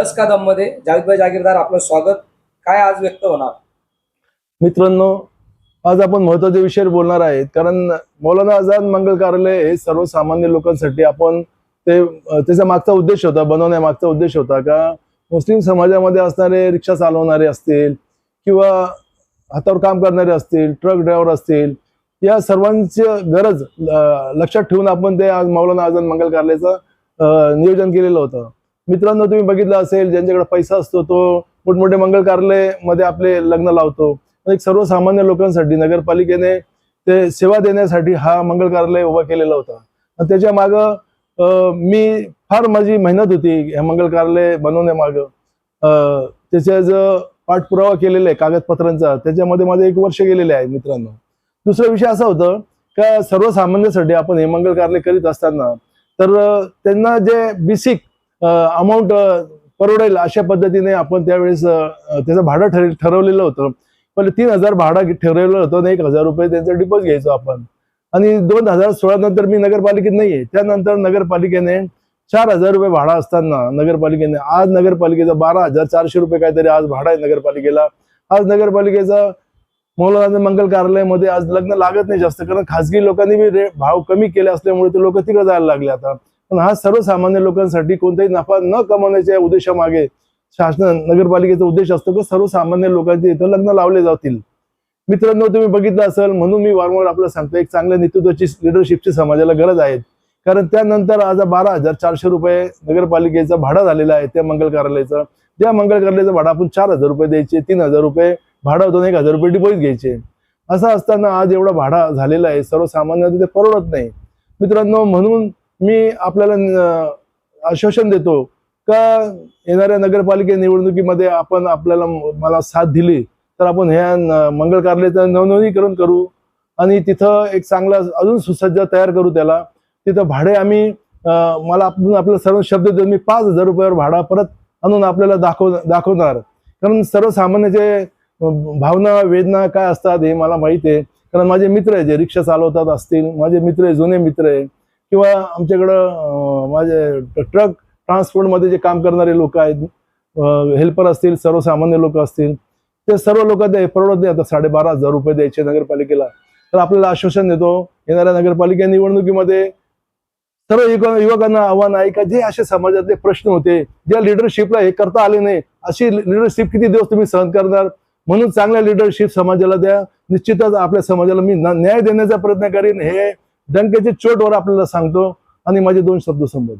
दस का मध्ये जावेदभाई जागीरदार आपलं स्वागत. काय आज व्यक्त होणार? मित्रांनो आज आपण महत्त्वाच्या विषयावर बोलणार आहेत. कारण मौलाना आझाद मंगल कार्यालय हे सर्वसामान्य लोकांसाठी आपण ते त्याचा मागचा उद्देश होता बनवण्यामागचा उद्देश होता का? मुस्लिम समाजामध्ये असणारे रिक्षा चालवणारे असतील किंवा हातावर काम करणारे असतील ट्रक ड्रायव्हर असतील या सर्वांची गरज लक्षात ठेवून आपण ते आज मौलाना आझाद मंगल कार्यालयाचं नियोजन केलेलं होतं. मित्रांनो तुम्ही बघितलं असेल ज्यांच्याकडे पैसा असतो तो मोठमोठे मंगल कार्यालयमध्ये आपले लग्न लावतो. एक सर्वसामान्य लोकांसाठी नगरपालिकेने ते सेवा देण्यासाठी हा मंगल कार्यालय उभा केलेला होता. त्याच्या माग मी फार माझी मेहनत होती हे मंगल कार्यालय बनवण्यामाग. त्याच्या जो पाठपुरावा केलेला आहे कागदपत्रांचा. त्याच्यामध्ये माझे एक वर्ष गेलेले आहे मित्रांनो. दुसरा विषय असा होता का सर्वसामान्यांसाठी आपण हे मंगल कार्यालय करीत असताना तर त्यांना जे बेसिक अमाऊंट परवडेल अशा पद्धतीने आपण त्यावेळेस त्याचं भाडं ठरेल ठरवलेलं होतं. पहिले तीन हजार भाडं ठरवलेलं होतं आणि एक हजार रुपये त्यांचं डिपॉझिट घ्यायचो आपण. आणि दोन हजार सोळा नंतर मी नगरपालिकेत नाहीये. त्यानंतर नगरपालिकेने चार हजार रुपये भाडा असताना नगरपालिकेने आज नगरपालिकेचा बारा हजार चारशे रुपये काहीतरी आज भाडा आहे नगरपालिकेला. आज नगरपालिकेचा मौलाना मंगल कार्यालयामध्ये आज लग्न लागत नाही जास्त कारण खासगी लोकांनी बी रे- भाव कमी केले असल्यामुळे ते लोक तिकडे जायला लागले आता. पण हा सर्वसामान्य लोकांसाठी कोणताही नफा न कमावण्याच्या उद्देशामागे शासन नगरपालिकेचा उद्देश असतो की सर्वसामान्य लोकांचे इथं लग्न लावले जातील. मित्रांनो तुम्ही बघितलं असेल म्हणून मी वारंवार आपल्याला सांगतो एक चांगल्या नेतृत्वाची लिडरशिपची समाजाला गरज आहे. कारण त्यानंतर आज बारा हजार चारशे रुपये नगरपालिकेचा भाडं झालेला आहे त्या मंगल कार्यालयाचा. त्या मंगल कार्यालयाचा भाडा आपण चार हजार रुपये द्यायचे तीन हजार रुपये भाडं होतं एक हजार रुपये डिपॉझिट घ्यायचे. असं असताना आज एवढा भाडा झालेला आहे सर्वसामान्यांना ते परवडत नाही. मित्रांनो म्हणून मी आपल्याला आश्वासन देतो का येणाऱ्या नगरपालिका निवडणुकीमध्ये आपण आपल्याला मला साथ दिली तर आपण ह्या मंगळ मंगल कार्यालयाचं नवनवीकरण करू आणि तिथं एक चांगला अजून सुसज्ज तयार करू त्याला. तिथं भाडे आम्ही मला आपण आपल्याला सर्व शब्द देऊन मी पाच हजार रुपयावर भाडा परत आणून आपल्याला दाखव दाखवणार. कारण सर्वसामान्याचे भावना वेदना काय असतात हे मला माहिती आहे. कारण माझे मित्र आहे जे रिक्षा चालवतात असतील माझे मित्र आहे जुने मित्र आहे. किंवा आमच्याकडं माझे ट्रक ट्रान्सपोर्टमध्ये जे काम करणारे लोक आहेत हेल्पर असतील सर्वसामान्य लोक असतील ते सर्व लोक ते परवडत नाही. आता साडेबारा हजार रुपये द्यायचे नगरपालिकेला. तर आपल्याला आश्वासन देतो येणाऱ्या नगरपालिका निवडणुकीमध्ये सर्व युवक युवकांना आव्हान आहे का? जे असे समाजातले प्रश्न होते ज्या लिडरशिपला हे करता आले नाही अशी लिडरशिप किती दिवस तुम्ही सहन करणार? म्हणून चांगल्या लिडरशिप समाजाला द्या. निश्चितच आपल्या समाजाला मी न्याय देण्याचा प्रयत्न करीन. हे डंकेच्या चोटवर आपल्याला सांगतो आणि माझे दोन शब्द संबोध